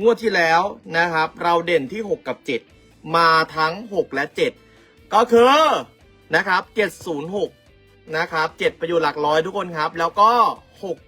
งวดที่แล้วนะครับ เราเด่นที่ 6 กับ 7 มาทั้ง 6 และ 7 ก็คือนะครับ 706 นะครับ 7 ไปอยู่หลักร้อยทุกคนครับ แล้วก็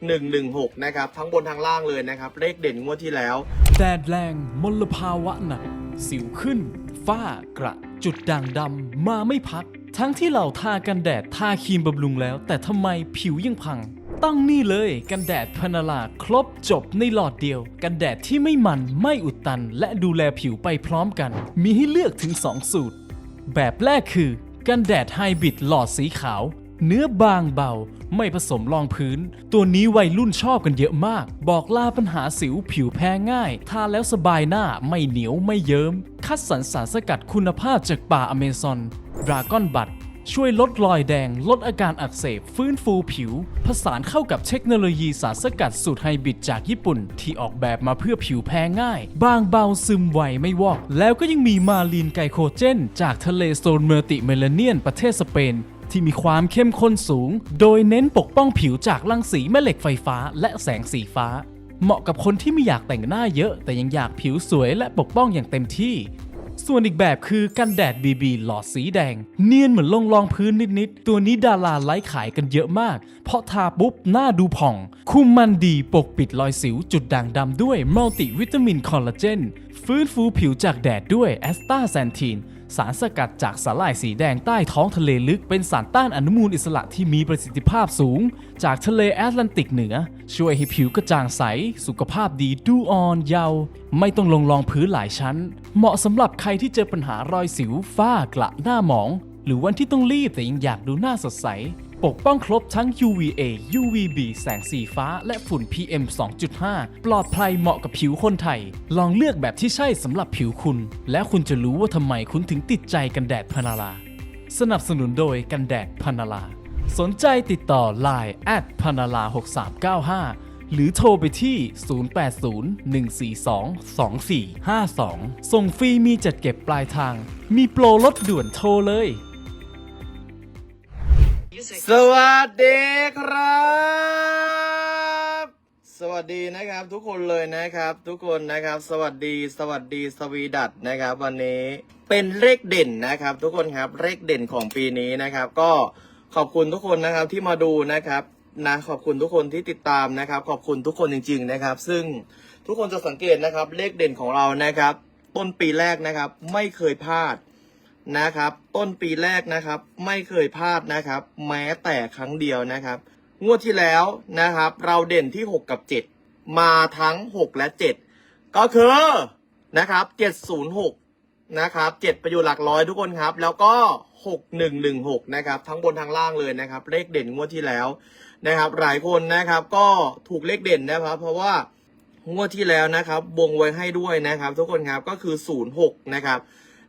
6116 นะครับ ทั้งบนทั้งล่างเลยนะครับ เลขเด่นงวดที่แล้ว แดดแรงมลภาวะหนัก สิวขึ้น ฝ้ากระ จุดด่างดำมาไม่พัก ทั้งที่เราทากันแดดทาครีมบำรุงแล้ว แต่ทำไมผิวยังพัง ตั้งนี่เลยกันแดดพนาลาครบจบในหลอดเดียว กันแดดที่ไม่มันไม่อุดตัน และดูแลผิวไปพร้อมกัน มีให้เลือกถึง 2 สูตร แบบแรกคือ กันแดดไฮบริดหลอดสีขาว เนื้อบางเบา ไม่ผสมรองพื้น ตัวนี้วัยรุ่นชอบกันเยอะมาก บอกลาปัญหาสิวผิวแพ้ง่าย ทาแล้วสบายหน้าไม่เหนียวไม่เยิ้มคัดสรรสารสกัดคุณภาพจากป่าอเมซอนดราก้อนบัต ช่วยลดรอยแดง ลดอาการอักเสบ ฟื้นฟูผิว ผสานเข้ากับเทคโนโลยีสารสกัดสูตรไฮบริดจากญี่ปุ่น ที่ออกแบบมาเพื่อผิวแพ้ง่าย บางเบาซึมไวไม่วอก แล้วก็ยังมีมาลีนไกโคเจน จากทะเลโซนเมอร์ติเมลเนียน ประเทศสเปนที่มีความเข้มข้นสูง โดยเน้นปกป้องผิวจากรังสีแม่เหล็กไฟฟ้า และแสงสีฟ้า เหมาะกับคนที่ไม่อยากแต่งหน้าเยอะ แต่ยังอยากผิวสวยและปกป้องอย่างเต็มที่ ส่วนอีกแบบคือกันแดด BB หลอดสีแดง เนียนเหมือนลงรองพื้นนิดๆ ตัวนี้ดาราไลค์ขายกันเยอะมาก เพราะทาปุ๊บหน้าดูผ่อง คุมมันดีปกปิดรอยสิวจุดด่างดำด้วยมัลติวิตามินคอลลาเจน ฟื้นฟูผิวจากแดดด้วยแอสตาแซนทีน สารสกัดจากสาหร่ายสีแดงใต้ท้องทะเลลึกเป็นสารต้านอนุมูลอิสระที่มีประสิทธิภาพสูง จากทะเลแอตแลนติกเหนือ ช่วยให้ผิวกระจ่างใส สุขภาพดีดูอ่อนเยาว์ไม่ต้องลงรองพื้นหลายชั้น เหมาะสำหรับใครที่เจอปัญหารอยสิวฝ้ากระหน้าหมอง หรือวันที่ต้องรีบแต่ยังอยากดูหน้าสดใส ปกป้องครบทั้ง UVA UVB แสงสีฟ้า และฝุ่น PM 2.5 ปลอดภัยเหมาะกับผิวคนไทย ลองเลือกแบบที่ใช่สำหรับผิวคุณ แล้วคุณจะรู้ว่าทำไมคุณถึงติดใจกันแดดพานาลา สนับสนุนโดยกันแดดพานาลา สนใจติดต่อ Line แอดพานาลา6395 หรือโทรไปที่ 0801422452 ส่งฟรีมีจัดเก็บปลายทาง มีโปรลดด่วนโทรเลย สวัสดีครับ สวัสดีนะครับทุกคนเลยนะครับ ทุกคนนะครับ สวัสดี สวัสดีสวีดัตนะครับ วันนี้เป็นเลขเด่นนะครับ ทุกคนครับเลขเด่นของปีนี้นะครับ ก็ขอบคุณทุกคนนะครับที่มาดูนะครับนะขอบคุณทุกคนที่ติดตามนะครับ ขอบคุณทุกคนจริง ๆนะครับ ซึ่งทุกคนจะสังเกตนะครับ เลขเด่นของเรานะครับ ต้นปีแรกนะครับ ไม่เคยพลาด นะครับ ต้นปีแรกนะครับ ไม่เคยพลาดนะครับ แม้แต่ครั้งเดียวนะครับ งวดที่แล้วนะครับ เราเด่นที่ 6 กับ 7 มาทั้ง 6 และ 7 ก็คือนะครับ706นะครับ7ไปอยู่หลักร้อยทุกคนครับ แล้วก็ 6116นะครับ ทั้งบนทั้งล่างเลยนะครับ เลขเด่นงวดที่แล้วนะครับ หลายคนนะครับก็ถูกเลขเด่นนะครับ เพราะว่างวดที่แล้วนะครับวงไว้ให้ด้วยนะครับ ทุกคนครับก็คือ 06นะครับ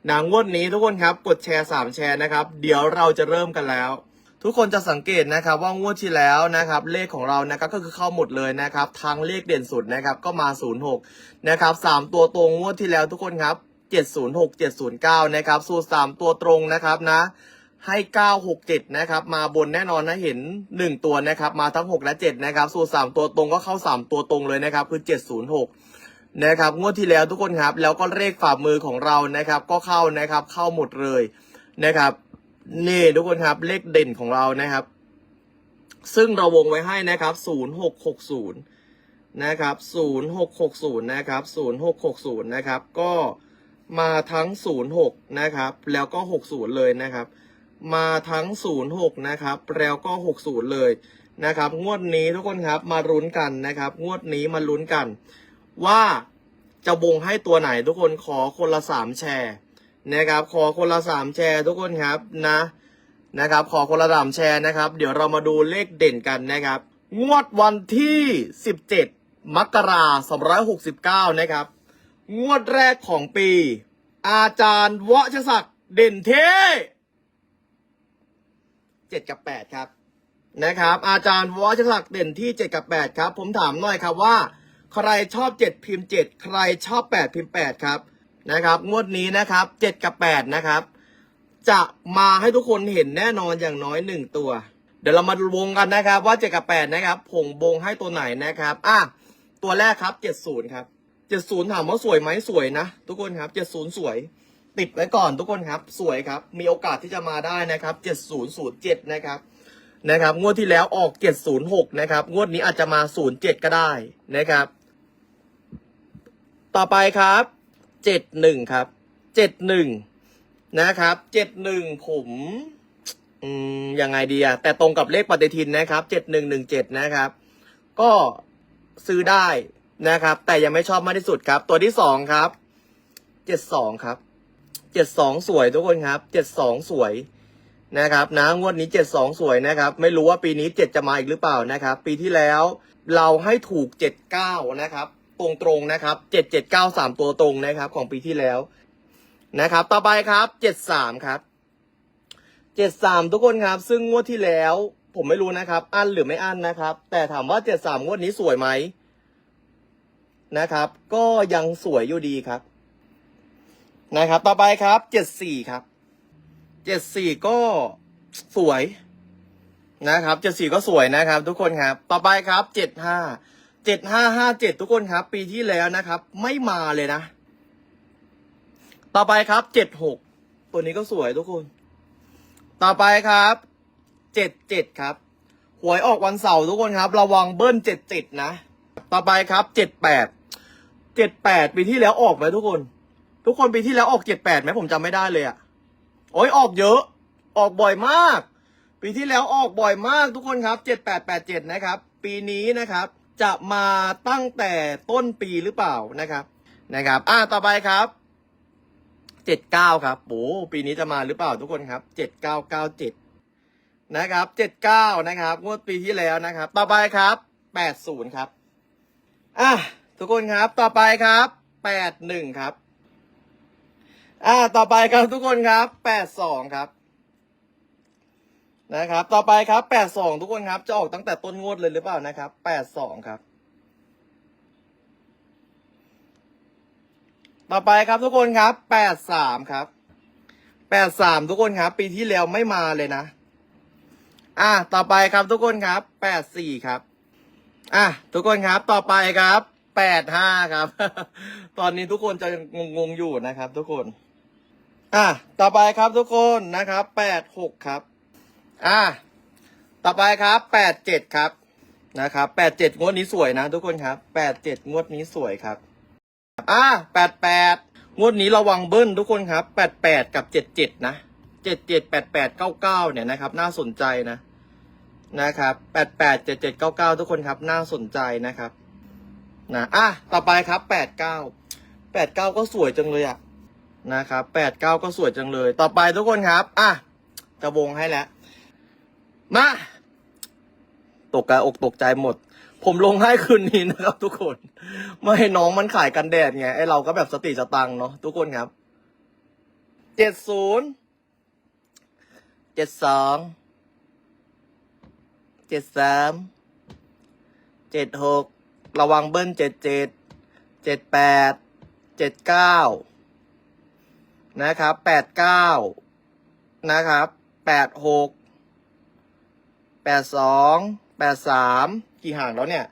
หนังวดนี้ทุกคนครับกดแชร์ 3 แชร์นะครับ เดี๋ยวเราจะเริ่มกันแล้ว ทุกคนจะสังเกตนะครับว่างวดที่แล้วนะครับ เลขของเรานะครับก็คือเข้าหมดเลยนะครับทั้งเลขเด่นสุดนะครับก็มา 06 นะครับ 3 ตัวตรงงวดที่แล้วทุกคนครับ 706 709 นะครับ สูตร 3 ตัวตรงนะครับนะให้ 967 นะครับ มาบนแน่นอนนะ เห็น 1 ตัวนะครับ มาทั้ง 6 และ 7 นะครับ สูตร 3 ตัวตรงก็เข้า 3 ตัวตรงเลยนะครับ คือ 706 นะครับงวดที่แล้วทุกคนครับแล้วก็เลขฝ่ามือของเรานะครับ ก็เข้านะครับเข้าหมดเลยนะครับนี่ทุกคนครับเลขเด่นของเรานะครับ ซึ่งเราวงไว้ให้นะครับ0660นะครับ0660นะครับ0660นะครับก็มาทั้ง 06นะครับแล้วก็ 60 เลยนะครับ มาทั้ง 06นะครับแล้วก็ 60 เลยนะครับ งวดนี้ทุกคนครับมาลุ้นกันนะครับ งวดนี้มาลุ้นกัน ว่าจะวงให้ตัวไหนทุกคนขอคนละ3แชร์นะครับ ขอคนละ3แชร์ทุกคนครับนะนะครับ ขอคนละสามแชร์นะครับ เดี๋ยวเรามาดูเลขเด่นกันนะครับ งวดวันที่ 17 มกราคม269นะครับ งวดแรกของปี อาจารย์วชศักดิ์เด่นเท7กับ8ครับนะครับ อาจารย์วชศักดิ์เด่นที่7กับ8ครับ ผมถามหน่อยครับว่า ใครชอบ 7 พิมพ์ 7 ใครชอบ 8 พิมพ์ 8 ครับนะครับ งวดนี้นะครับ 7 กับ 8 นะครับ จะมาให้ทุกคนเห็นแน่นอนอย่างน้อยหนึ่งตัว เดี๋ยวเรามาวงกันนะครับ ว่าเจ็ดกับแปดนะครับผมวงให้ตัวไหนนะครับอะตัวแรกครับเจ็ดศูนย์ครับจ็ดศูนย์ถามว่าสวยไหมสวยนะ ทุกคนครับเจ็ดศูนย์สวย ติดไว้ก่อนทุกคนครับ สวยครับ มีโอกาสที่จะมาได้นะครับเจ็ดศูนย์ศูนย์เจ็ดนะครับนะครับ งวดที่แล้วออกเจ็ดศูนย์หกนะครับ งวดนี้อาจจะมาศูนย์เจ็ดก็ได้นะครับ ต่อไปครับเจ็ดหนึ่งครับเจ็ดหนึ่งนะครับเจ็ดหนึ่งผมอืมยังไงดีอะแต่ตรงกับเลขปฏิทินนะครับเจ็ดหนึ่งหนึ่งเจ็ดนะครับ ก็ซื้อได้นะครับ แต่ยังไม่ชอบมากที่สุดครับ ตัวที่สองครับเจ็ดสองครับเจ็ดสองสวยทุกคนครับเจ็ดสองสวยนะครับนะงวดนี้เจ็ดสองสวยนะครับ ไม่รู้ว่าปีนี้เจ็ดจะมาอีกหรือเปล่านะครับ ปีที่แล้วเราให้ถูกเจ็ดเก้านะครับ ตรงตรงๆนะครับเจ็ดเจ็ดเก้าสามตัวตรงนะครับ ของปีที่แล้วนะครับ ต่อไปครับเจ็ดสามครับเจ็ดสามทุกคนครับ ซึ่งงวดที่แล้ว ผมไม่รู้นะครับ อันหรือไม่อันนะครับ แต่ถามว่าเจ็ดสามงวดนี้สวยไหมนะครับ ก็ยังสวยอยู่ดีครับ นะครับ ต่อไปครับเจ็ดสี่ครับเจ็ดสี่ก็สวยนะครับเจ็ดสี่ก็สวยนะครับ ทุกคนครับ ต่อไปครับเจ็ดห้า เจ็ดห้าห้าเจ็ดทุกคนครับ ปีที่แล้วนะครับ ไม่มาเลยนะ ต่อไปครับเจ็ดหกตัวนี้ก็สวยทุกคน ต่อไปครับเจ็ดเจ็ดครับ หวยออกวันเสาร์ทุกคนครับ ระวังเบิ้ลเจ็ดเจ็ดนะ ต่อไปครับเจ็ดแปดเจ็ดแปดปีที่แล้วออกไหมทุกคน ทุกคนปีที่แล้วออกเจ็ดแปดไหมผมจำไม่ได้เลยอะโอ้ยออกเยอะ ออกบ่อยมาก ปีที่แล้วออกบ่อยมากทุกคนครับเจ็ดแปดแปดเจ็ดนะครับ ปีนี้นะครับ จะมาตั้งแต่ต้นปีหรือเปล่านะครับนะครับ อ่าต่อไปครับเจ็ดเก้าครับโอ้ปีนี้จะมาหรือเปล่าทุกคนครับเจ็ดเก้าเก้าเจ็ดนะครับเจ็ดเก้านะครับงวดปีที่แล้วนะครับ ต่อไปครับแปดศูนย์ครับอะทุกคนครับต่อไปครับแปดหนึ่งครับอ่าต่อไปครับทุกคนครับแปดสองครับ นะครับ ต่อไปครับแปดสองทุกคนครับ จะออกตั้งแต่ต้นงวดเลยหรือเปล่านะครับแปดสองครับ ต่อไปครับทุกคนครับแปดสามครับแปดสามทุกคนครับ ปีที่แล้วไม่มาเลยนะ อะต่อไปครับทุกคนครับแปดสี่ครับ อะทุกคนครับต่อไปครับแปดห้าครับ ตอนนี้ทุกคนจะงงๆอยู่นะครับ ทุกคน อะต่อไปครับทุกคนนะครับแปดหกครับ อะต่อไปครับแปดเจ็ดครับนะครับแปดเจ็ดงวดนี้สวยนะทุกคนครับแปดเจ็ดงวดนี้สวยครับอะแปดแปดงวดนี้ระวังเบิ้ลทุกคนครับแปดแปดกับเจ็ดเจ็ดนะเจ็ดเจ็ดแปดแปดเก้าเก้าเนี่ยนะครับ น่าสนใจนะนะครับแปดแปดเจ็ดเจ็ดเก้าเก้าทุกคนครับ น่าสนใจนะครับนะอะต่อไปครับแปดเก้าแปดเก้าก็สวยจังเลยอะนะครับแปดเก้าก็สวยจังเลย ต่อไปทุกคนครับ อะจะวงให้แล้ว มาตกกาอกตกใจหมด ผมลงให้คืนนี้นะครับ ทุกคน ไม่ให้น้องมันขายกันแดดไงไอเราก็แบบสติสตังค์เนาะทุกคนครับเจ็ดศูนย์เจ็ดสองเจ็ดสามเจ็ดหกระวังเบิ้ลเจ็ดเจ็ดเจ็ดแปดเจ็ดเก้านะครับแปดเก้านะครับแปดหก แปดสองแปดสามกี่ห่างแล้วเนี่ย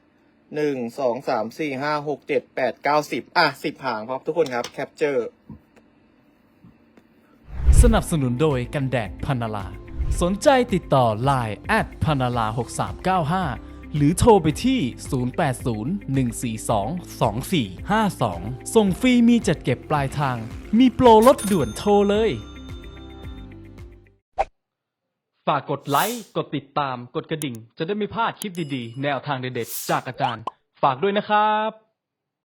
หนึ่งสองสามสี่ห้าหกเจ็ดแปดเก้าสิบอะสิบหางครับทุกคนครับแคปเจอร์สนับสนุนโดยกันแดดพันาลา สนใจติดต่อ Line แอดพันนาลา6395 หรือโทรไปที่ 0801422452 ส่งฟรีมีจัดเก็บปลายทาง มีโปรลดด่วนโทรเลยากกดไลค์ กดติดตาม กดกระดิ่ง จะได้ไม่พลาดคลิปดีๆ แนวทางเด็ดๆ จากอาจารย์ ฝากด้วยนะครับ